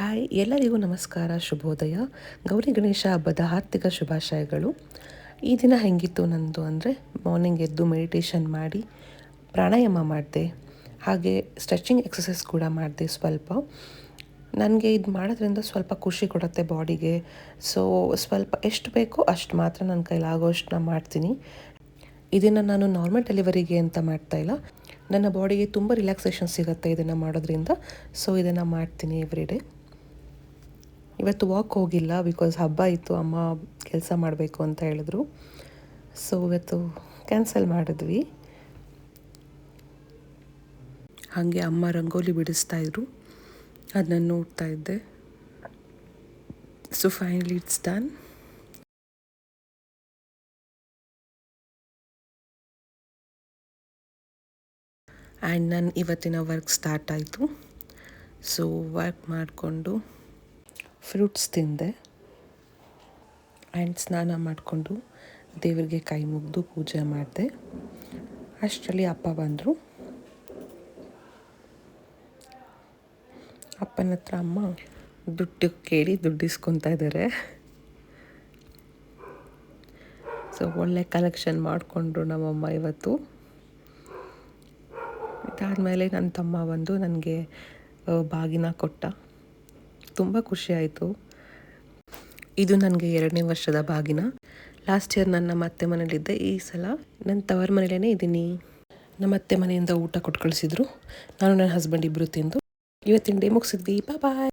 Hi, ಎಲ್ಲರಿಗೂ ನಮಸ್ಕಾರ, ಶುಭೋದಯ. ಗೌರಿ ಗಣೇಶ ಹಬ್ಬದ ಆರ್ಥಿಕ ಶುಭಾಶಯಗಳು. ಈ ದಿನ ಹೆಂಗಿತ್ತು ನಂದು ಅಂದರೆ ಮಾರ್ನಿಂಗ್ ಎದ್ದು ಮೆಡಿಟೇಷನ್ ಮಾಡಿ ಪ್ರಾಣಾಯಾಮ ಮಾಡಿದೆ. ಹಾಗೆ ಸ್ಟ್ರೆಚಿಂಗ್ ಎಕ್ಸಸೈಸ್ ಕೂಡ ಮಾಡಿದೆ ಸ್ವಲ್ಪ. ನನಗೆ ಇದು ಮಾಡೋದ್ರಿಂದ ಸ್ವಲ್ಪ ಖುಷಿ ಕೊಡುತ್ತೆ ಬಾಡಿಗೆ ಸೊ ಸ್ವಲ್ಪ ಎಷ್ಟು ಬೇಕೋ ಅಷ್ಟು ಮಾತ್ರ ನನ್ನ ಕೈಲಾಗೋಷ್ಟು ಮಾಡ್ತೀನಿ. ಇದನ್ನು ನಾನು ನಾರ್ಮಲ್ ಡೆಲಿವರಿಗೆ ಅಂತ ಮಾಡ್ತಾ ಇಲ್ಲ. ನನ್ನ ಬಾಡಿಗೆ ತುಂಬ ರಿಲ್ಯಾಕ್ಸೇಷನ್ ಸಿಗುತ್ತೆ ಇದನ್ನು ಮಾಡೋದ್ರಿಂದ. ಸೊ ಇದನ್ನು ಮಾಡ್ತೀನಿ ಎವ್ರಿ ಡೇ ಇವತ್ತು ವಾಕ್ ಹೋಗಿಲ್ಲ ಬಿಕಾಸ್ ಹಬ್ಬ ಇತ್ತು, ಅಮ್ಮ ಕೆಲಸ ಮಾಡಬೇಕು ಅಂತ ಹೇಳಿದ್ರು. ಸೊ ಇವತ್ತು ಕ್ಯಾನ್ಸಲ್ ಮಾಡಿದ್ವಿ. ಹಾಗೆ ಅಮ್ಮ ರಂಗೋಲಿ ಬಿಡಿಸ್ತಾ ಇದ್ರು. ಅದನ್ನ ನೋಡ್ತಾ ಇದ್ದೆ. So finally it's done and ನನ್ನ ಇವತ್ತಿನ ವರ್ಕ್ ಸ್ಟಾರ್ಟ್ ಆಯಿತು. ಸೊ ವರ್ಕ್ ಮಾಡಿಕೊಂಡು ಫ್ರೂಟ್ಸ್ ತಿಂದೆ. ಆ್ಯಂಡ್ ಸ್ನಾನ ಮಾಡಿಕೊಂಡು ದೇವರಿಗೆ ಕೈ ಮುಗಿದು ಪೂಜೆ ಮಾಡಿದೆ. ಅಷ್ಟರಲ್ಲಿ ಅಪ್ಪ ಬಂದರು. ಅಪ್ಪನ ಹತ್ರ ಅಮ್ಮ ದುಡ್ಡು ಕೇಳಿ ದುಡ್ಡು ಇಸ್ಕೊತಾ ಇದ್ದಾರೆ ಸೊ ಒಳ್ಳೆ ಕಲೆಕ್ಷನ್ ಮಾಡಿಕೊಂಡ್ರು ನಮ್ಮಮ್ಮ ಇವತ್ತು. ಇದಾದಮೇಲೆ ನನ್ನ ತಮ್ಮ ಬಂದು ನನಗೆ ಬಾಗಿನ ಕೊಟ್ಟ. ತುಂಬ ಖುಷಿ ಆಯಿತು ಇದು ನನಗೆ ಎರಡನೇ ವರ್ಷದ ಬಾಗಿನ. ಲಾಸ್ಟ್ ಇಯರ್ ನನ್ನ ಮತ್ತೆ ಮನೇಲಿದ್ದೆ ಈ ಸಲ ನನ್ನ ತವರ ಮನೇಲೇ ಇದ್ದೀನಿ. ನಮ್ಮ ಅತ್ತೆ ಮನೆಯಿಂದ ಊಟ ಕೊಟ್ಟು ಕಳಿಸಿದ್ರು. ನಾನು ನನ್ನ ಹಸ್ಬೆಂಡ್ ಇಬ್ಬರು ತಿಂದು. ಇವತ್ತಿನ ಡೇ ಮುಗಿಸಿದ್ವಿ. ಬಾಯ್